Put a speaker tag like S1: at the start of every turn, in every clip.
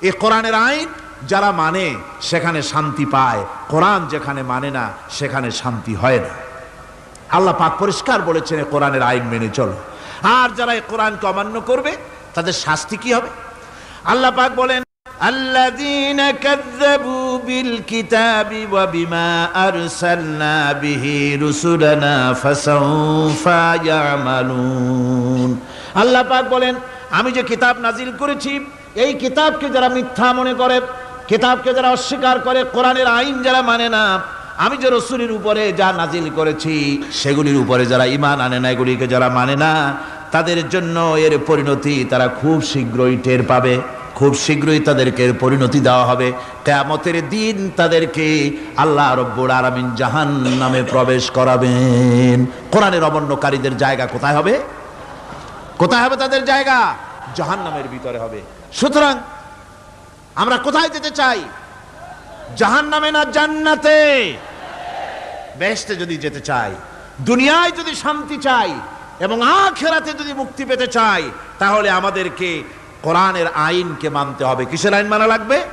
S1: এই কোরআনের আইন যারা মানে সেখানে শান্তি পায় কোরআন যেখানে মানে না সেখানে শান্তি হয় না আল্লাহ পাক পরিষ্কার বলেছেন এ কোরআনের আইন মেনে চলো আর যারা এই কোরআনকে অমান্য করবে তাদের শাস্তি কি হবে আল্লাহ পাক বলেন الذين كذبوا بالكتاب وبما أرسلنا به رسلنا فسوف يعملون আল্লাহ পাক বলেন আমি যে কিতাব নাজিল করেছি এই কিতাবকে যারা মিথ্যা মনে করে, কিতাবকে যারা অস্বীকার করে, কোরআনের আইন যারা মানে না, আমি যে রসুলের উপরে যা নাজিল করেছি, সেগুলির উপরে যারা ইমান আনে না, এগুলিকে যারা মানে না, তাদের জন্য এর পরিণতি তারা খুব শীঘ্রই টের পাবে, খুব শীঘ্রই তাদেরকে এর পরিণতি দেওয়া হবে। কেয়ামতের দিন তাদেরকে আল্লাহ রব্বুল আলামিন জাহান নামে প্রবেশ করাবেন। কোরআনের অবন্যকারীদের জায়গা কোথায় হবে? কোথায় হবে তাদের জায়গা? জাহান নামের ভিতরে হবে। সুতরাং আমরা কোথায় যেতে চাই? জাহান নামে না জান্নাতে? বেহেশতে যদি যেতে চাই, দুনিয়ায় যদি শান্তি চাই, এবং আখেরাতে যদি মুক্তি পেতে চাই, তাহলে আমাদেরকে কোরআনের আইনকে মানতে হবে। কিসের আইন মানা লাগবে?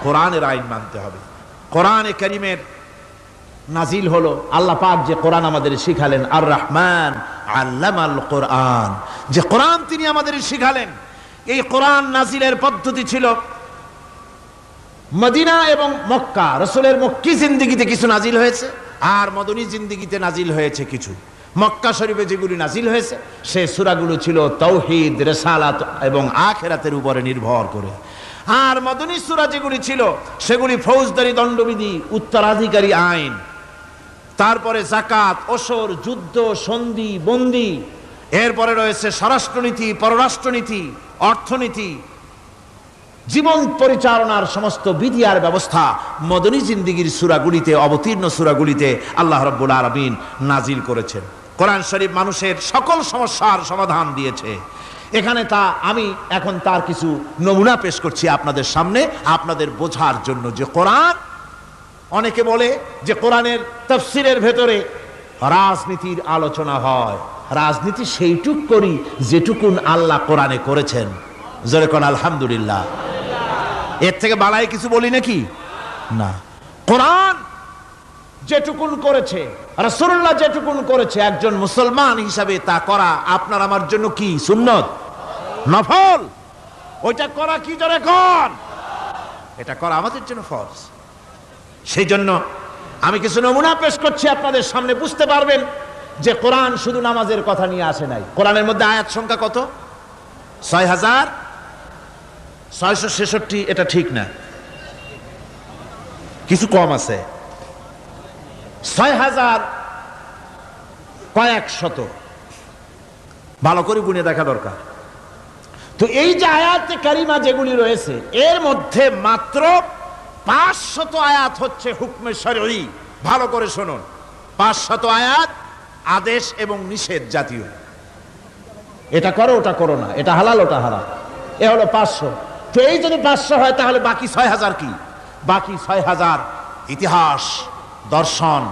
S1: কোরআনের আইন মানতে হবে। কোরআনে করিমের নাজিল হলো আল্লাহ পাক যে কোরআন আমাদের শিখালেন আর রহমান আল্লামাল কোরআন। যে কোরআন তিনি আমাদের শিখালেন এই কোরআন নাজিলের পদ্ধতি ছিল মদিনা এবং মক্কা। রসুলের মক্কি জিন্দিগিতে কিছু নাজিল হয়েছে আর মদনী জিন্দিগিতে নাজিল হয়েছে কিছু। মক্কা শরীফে যেগুলি নাজিল হয়েছে, সে সুরাগুলো ছিল তৌহিদ, রেসালাত এবং আখেরাতের উপরে নির্ভর করে। আর মদনী সুরা যেগুলি ছিল, সেগুলি ফৌজদারি, দণ্ডবিধি, উত্তরাধিকারী আইন, তারপরে জাকাত ওসর যুদ্ধ, সন্ধি, বন্দি, এরপরে রয়েছে স্বরাষ্ট্রনীতি, পররাষ্ট্রনীতি অর্থনীতি, জীবন পরিচালনার সমস্ত বিধি আর ব্যবস্থা মদনী জিন্দিগির সুরাগুলিতে, অবতীর্ণ সুরাগুলিতে আল্লাহ রব্বুল আরবিন নাজিল করেছেন। কোরআন শরীফ মানুষের সকল সমস্যার সমাধান দিয়েছে। এখানে তা আমি এখন তার কিছু নমুনা পেশ করছি আপনাদের সামনে, আপনাদের বোঝার জন্য যে কোরআন, অনেকে বলে যে কোরআনের তফসিরের ভেতরে রাজনীতির আলোচনা হয়। রাজনীতি সেইটুক করি যেটুকুন আল্লাহ কোরআনে করেছেন। জোরে কোন আলহামদুলিল্লাহ। এর থেকে বালাই কিছু বলি নাকি? না। কোরআন যেটুকুন করেছে, রাসূলুল্লাহ যেটুকুন করেছে, একজন মুসলমান হিসাবে তা করা আপনার আমার জন্য কি সুন্নত? নফল? ওইটা করা কি জোরে কোন? এটা করা আমাদের জন্য ফরজ। সেই জন্য আমি কিছু নমুনা পেশ করছি, আপনাদের সামনে বুঝতে পারবেন যে কোরআন শুধু নামাজের কথা নিয়ে আসে নাই। কোরআনের মধ্যে আয়াত সংখ্যা কত? ছয় হাজার ছয়শো ছেষট্টি, এটা ঠিক না। কিছু কম আছে। ছয় হাজার কয়েক শত। ভালো করে গুনে দেখা দরকার। তো এই যে আয়াতে কারিমা যেগুলি রয়েছে, এর মধ্যে মাত্র পাঁচশত আয়াত হচ্ছে হুকমে শরী ভালো করে শুনুন। পাঁচশত আয়াত আদেশ এবং নিষেধ জাতীয়। এটা করো, ওটা করো না। এটা হালাল, ওটা হালাল এ হলো পাঁচশো। তো এই যদি পাঁচশো হয়, তাহলে বাকি ছয় হাজার কি? বাকি ছয় হাজার ইতিহাস, দর্শন,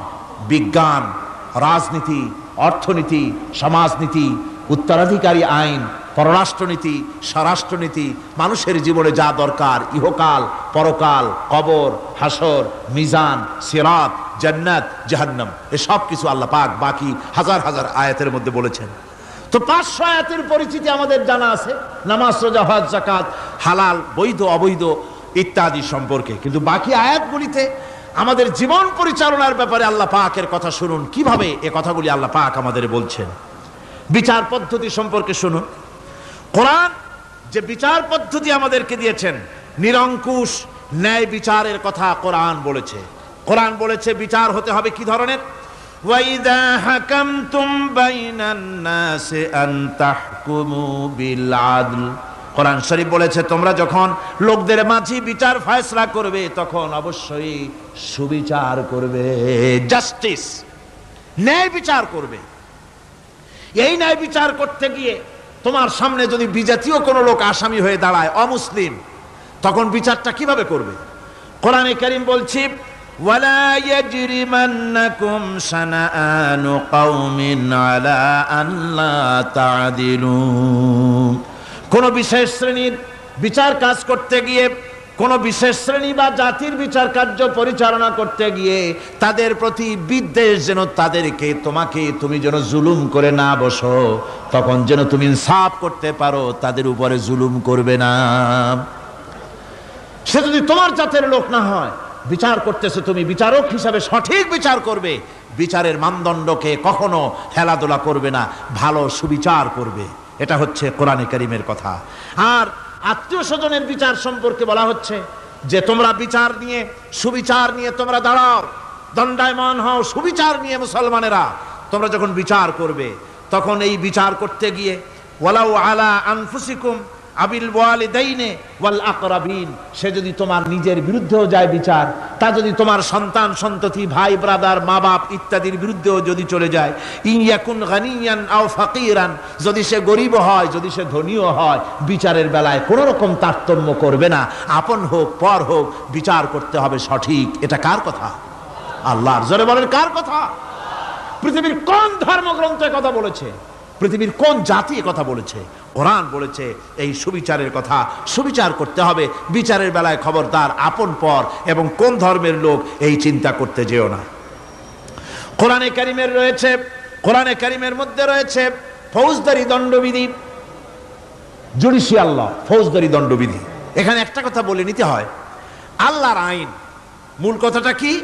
S1: বিজ্ঞান, রাজনীতি, অর্থনীতি, সমাজনীতি, উত্তরাধিকারী আইন পররাষ্ট্রনীতি, স্বরাষ্ট্রনীতি, মানুষের জীবনে যা দরকার, ইহকাল, পরকাল, কবর হাসর মিজান, সিরাত, জান্নাত, জাহান্নাম, এসব কিছু আল্লাহ পাক বাকি হাজার হাজার আয়াতের মধ্যে বলেছেন। তো পাঁচশো আয়াতের পরিচিতি আমাদের জানা আছে, নামাজ, রোজা জাকাত হালাল, বৈধ, অবৈধ ইত্যাদি সম্পর্কে। কিন্তু বাকি আয়াতগুলিতে আমাদের জীবন পরিচালনার ব্যাপারে আল্লাহ পাকের কথা শুনুন। কীভাবে এ কথাগুলি আল্লাহ পাক আমাদের বলছেন? বিচার পদ্ধতি সম্পর্কে শুনুন। কোরআন যে বিচার পদ্ধতি আমাদেরকে দিয়েছেন নিরঙ্কুশ ন্যায় বিচারের কথা কোরআন বলেছে কোরআন বলেছে বিচার হতে হবে কি ধরনের وَإِذَا حَكَمْتُمْ بَيْنَ النَّاسِ أَن تَحْكُمُوا بِالْعَدْلِ কোরআন শরীফ বলেছে তোমরা যখন লোকদের মাঝে বিচার ফয়সলা করবে তখন অবশ্যই সুবিচার করবে জাস্টিস ন্যায় বিচার করবে এই ন্যায় বিচার করতে গিয়ে তোমার সামনে যদি বিজাতীয় কোনো লোক আসামি হয়ে দাঁড়ায় অমুসলিম তখন বিচারটা কিভাবে করবে কোরআনে করিম বলছি ولا يجرمنكم شنآن قوم على ألا تعدلوا কোন বিশেষ শ্রেণীর বিচার কাজ করতে গিয়ে কোন বিশেষ শ্রেণি বা জাতির বিচার কার্য পরিচালনা করতে গিয়ে তাদের প্রতি বিদ্বেষ যেন তাদেরকে, তোমাকে তুমি যেন জুলুম করে না বসো, তখন যেন তুমি ইনসাফ করতে পারো, তাদের উপরে জুলুম করবে না। সে যদি তোমার জাতের লোক না হয়, বিচার করতেছে তুমি, বিচারক হিসাবে সঠিক বিচার করবে, বিচারের মানদণ্ডকে কখনো হেলাদোলা করবে না, ভালো সুবিচার করবে। এটা হচ্ছে কোরআনে করিমের কথা। আর আত্মীয় স্বজনের বিচার সম্পর্কে বলা হচ্ছে যে তোমরা বিচার নিয়ে, সুবিচার নিয়ে তোমরা দাঁড়াও, দণ্ডায়মান হও, সুবিচার নিয়ে মুসলমানেরা। তোমরা যখন বিচার করবে, তখন এই বিচার করতে গিয়ে, ওয়ালাউ আলা আনফুসিকুম আবিল ওয়ালিদাইনে ওয়াল আকরাবিন। সে যদি তোমার নিজের বিরুদ্ধেও যায় বিচার, তা যদি তোমার সন্তান, সন্ততি, ভাই, ব্রাদার মা বাপ ইত্যাদির বিরুদ্ধেও যদি চলে যায় ইয়াকুন গানিয়ান আও ফাকিরান, যদি সে গরিব হয়, যদি সে ধনীও হয়, বিচারের বেলায় কোনো রকম তারতম্য করবে না। আপন হোক, পর হোক, বিচার করতে হবে সঠিক। এটা কার কথা? আল্লাহর। জোরে বলেন, কার কথা? পৃথিবীর কোন ধর্মগ্রন্থে কথা বলেছে? পৃথিবীর কোন জাতি কথা বলেছে? কোরআন বলেছে এই সুবিচারের কথা। সুবিচার করতে হবে। বিচারের বেলায় খবরদার, আপন পর এবং কোন ধর্মের লোক এই চিন্তা করতে যেও না। কোরআনে কারিমের রয়েছে, কোরআনে কারিমের মধ্যে রয়েছে ফৌজদারি দণ্ডবিধি। জুডিশিয়াল ল, ফৌজদারি দণ্ডবিধি। এখানে একটা কথা বলে নিতে হয়। আল্লাহর আইন, মূল কথাটা কি?